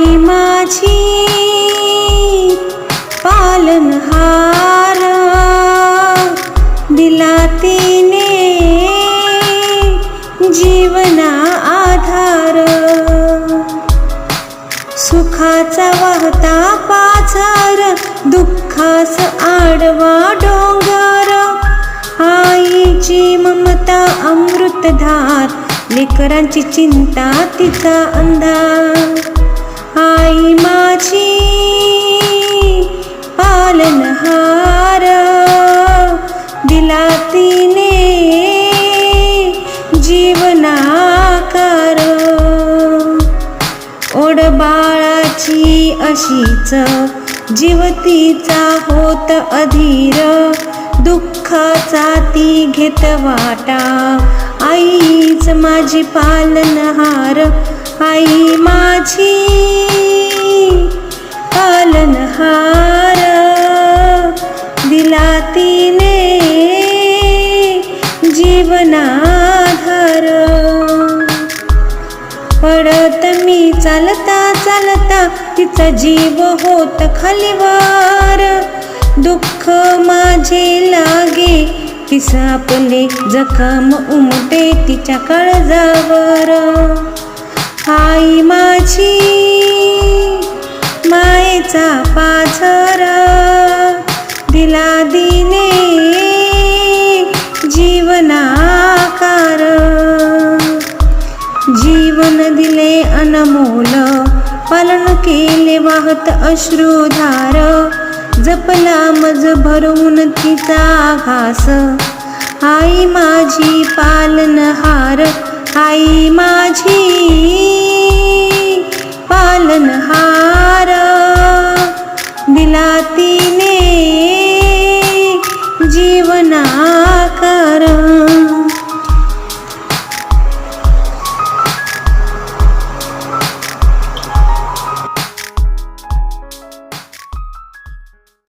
आई माझी पालनहार. दिला तिने जीवना आधार. सुखाचा वाहता पाचार दुःखास आडवा डोंगर. आईची ममता अमृतधार लेकरांची चिंता तिचा अंधार. आई माझी पालनहार दिला तिने जीवनाकार. ओढ बाळाची अशीच जीवतीचा होत अधीर. दुःखाचा ती घेत वाटा. आईच माझी पालनहार आई माझी जीवनाधार. पडत मी चालता चालता तिचा जीव होत खालीवर. दुःख माझे लागे ती सापले जखम उमटे तिच्या काळजावर. आई माझी मायेचा पाझरा दिला अनमोल पालन केले वाहत अश्रुधार जपला मज भरवून तिचा घास. आई माझी पालनहार